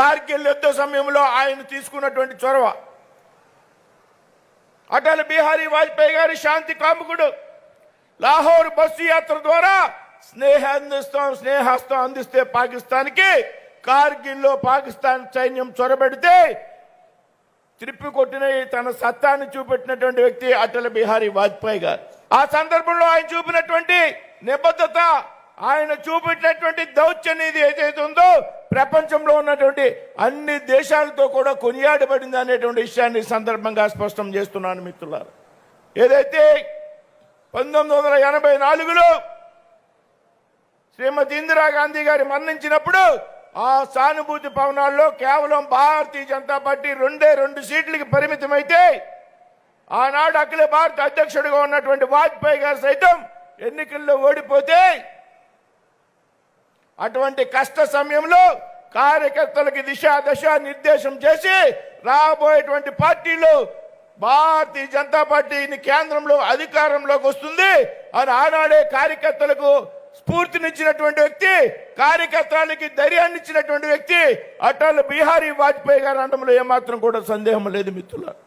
కార్గిల్ యుద్ధ సమయంలో ఆయన తీసుకున్నటువంటి చొరవ. అటల్ బిహారీ వాజ్పేయి గారి శాంతి కాముకుడు. లాహోర్ బస్సు యాత్ర ద్వారా స్నేహ అందిస్తాం స్నేహస్తం అందిస్తే పాకిస్తాన్కి కార్గిల్లో పాకిస్తాన్ సైన్యం చొరబెడితే త్రిప్పి కొట్టిన తన సత్తాన్ని చూపెట్టినటువంటి వ్యక్తి అటల్ బిహారీ వాజ్పేయి గారు. ఆ సందర్భంలో ఆయన చూపినటువంటి నిబద్ధత ఆయన చూపెట్టినటువంటి దౌ ఉన్నటువంటి అన్ని దేశాలతో కూడా కొనియాడబడింది అనేటువంటి విషయాన్ని సందర్భంగా స్పష్టం చేస్తున్నాను మిత్రులారు. ఏదైతే పంతొమ్మిది వందల ఎనభై నాలుగులో శ్రీమతి ఇందిరాగాంధీ గారి మరణించినప్పుడు ఆ సానుభూతి భవనాల్లో కేవలం భారతీయ జనతా పార్టీ రెండే రెండు సీట్లకి పరిమితమైతే ఆనాడు అఖిల భారత అధ్యక్షుడిగా ఉన్నటువంటి వాజ్పేయి గారు సైతం ఎన్నికల్లో ఓడిపోతే అటువంటి కష్ట సమయంలో కార్యకర్తలకి దిశ దశ నిర్దేశం చేసి రాబోయేటువంటి పార్టీలు భారతీయ జనతా పార్టీని కేంద్రంలో అధికారంలోకి వస్తుంది. అని ఆనాడే కార్యకర్తలకు స్ఫూర్తినిచ్చినటువంటి వ్యక్తి కార్యకర్తలకి ధైర్యాన్ని ఇచ్చినటువంటి వ్యక్తి అటల్ బిహారీ వాజ్పేయి గారు అనడంలో ఏమాత్రం కూడా సందేహం లేదు మిత్రులారు.